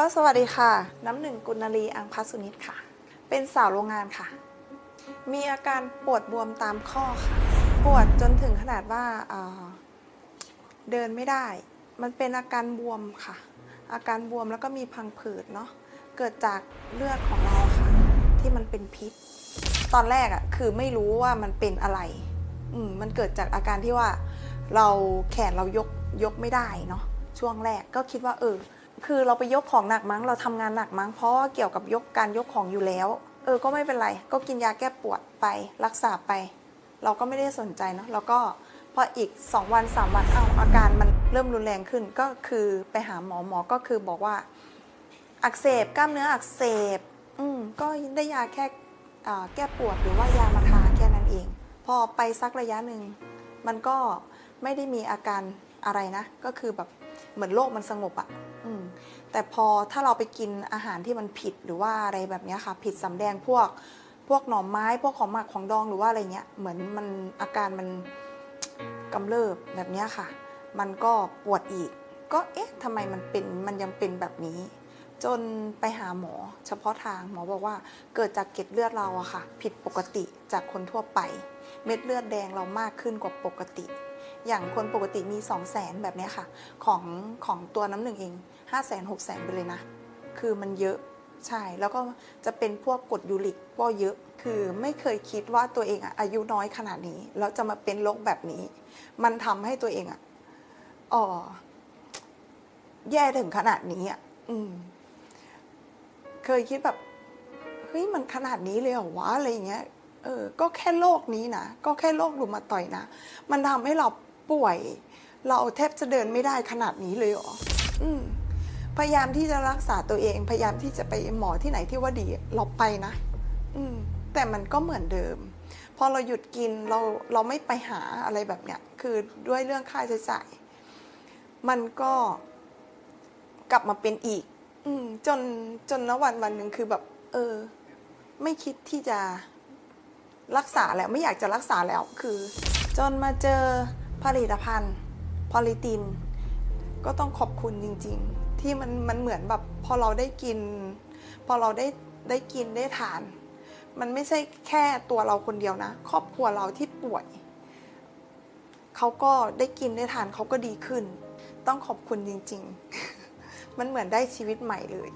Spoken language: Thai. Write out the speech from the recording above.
ก็สวัสดีค่ะ น้ำหนึ่งกุณลีอังพัสุนิตค่ะ เป็นสาวโรงงานค่ะ มีอาการปวดบวมตามข้อค่ะ ปวดจนถึงขนาดว่าเเดินไม่ได้ มันเป็นอาการบวมค่ะ อาการบวมแล้วก็มีพังผืดเนาะ เกิดจากเลือดของเราค่ะ ที่มันเป็นพิษ ตอนแรกอะคือไม่รู้ว่ามันเป็นอะไร อืมมันเกิดจากอาการที่ว่าเราแขนเรายกยกไม่ได้เนาะ ช่วงแรกก็คิดว่าเออ คือเราไปยกของหนักมั้งเราทำงานหนักมั้งเพราะว่าเกี่ยวกับยกการยกของอยู่แล้ว เออก็ไม่เป็นไร ก็กินยาแก้ปวดไปรักษาไป เราก็ไม่ได้สนใจเนาะแล้วก็พออีก 2 วัน 3 วันเอาอาการมันเริ่มรุนแรงขึ้นก็คือไปหาหมอหมอก็คือบอกว่า อักเสบกล้ามเนื้ออักเสบ อืมก็ได้ยาแค่แก้ปวดหรือว่ายามาทาแค่นั้นเอง พอไปสักระยะหนึ่งมันก็ไม่ได้มีอาการอะไรนะ ก็คือแบบเหมือนโรคมันสงบอะ่ะ แต่พอถ้าเราไปกินอาหารที่มันผิดหรือว่าอะไรแบบนี้ค่ะ ผิดสำแดงพวกพวกหน่อไม้พวกของหมักของดองหรือว่าอะไรเงี้ยเหมือนมันอาการมันกำเริบแบบนี้ค่ะ มันก็ปวดอีก ก็เอ๊ะทำไมมันเป็นมันยังเป็นแบบนี้ จนไปหาหมอ เฉพาะทางหมอบอกว่าเกิดจากเกล็ดเลือดเราอะค่ะ ผิดปกติจากคนทั่วไป เม็ดเลือดแดงเรามากขึ้นกว่าปกติ อย่างคนปกติมี 2 0 0แสนแบบนี้ค่ะ ของของตัวน้ำหนึ่งเอง5 0 0แสนหกแสนไปเลยนะ คือมันเยอะใช่ แล้วก็จะเป็นพวกกรดยูริกก็เยอะ คือไม่เคยคิดว่าตัวเองอะอายุน้อยขนาดนี้ แล้วจะมาเป็นโรคแบบนี้ มันทำให้ตัวเองอะอ๋อแย่ถึงขนาดนี้อะอืม เคยคิดแบบเฮ้ยมันขนาดนี้เลยเหรอวะอะไรอย่างเงี้ยเออ ก็แค่โรคนี้นะ ก็แค่โรครุมาต่อยนะ มันทำให้เรา ป่วย เราแทบจะเดินไม่ได้ขนาดนี้เลยเหรออืมพยายามที่จะรักษาตัวเอง พยายามที่จะไปหมอที่ไหนที่ว่าดีเราไปนะ อืม แต่มันก็เหมือนเดิม พอเราหยุดกินเราเราไม่ไปหาอะไรแบบเนี้ย คือด้วยเรื่องค่าใช้จ่าย มันก็กลับมาเป็นอีก อืม จนจนแล้ววันวันหนึ่งคือแบบ เออ ไม่คิดที่จะรักษาแล้วไม่อยากจะรักษาแล้วคือ จนมาเจอ ผลิตภัณฑ์พอลิติน ก็ต้องขอบคุณจริง ๆ ที่มันมันเหมือนแบบพอเราได้กิน พอเราได้ได้กินได้ทาน มันไม่ใช่แค่ตัวเราคนเดียวนะ ครอบครัวเราที่ป่วยเขาก็ได้กินได้ทานเขาก็ดีขึ้น ต้องขอบคุณจริง ๆ มันเหมือนได้ชีวิตใหม่เลย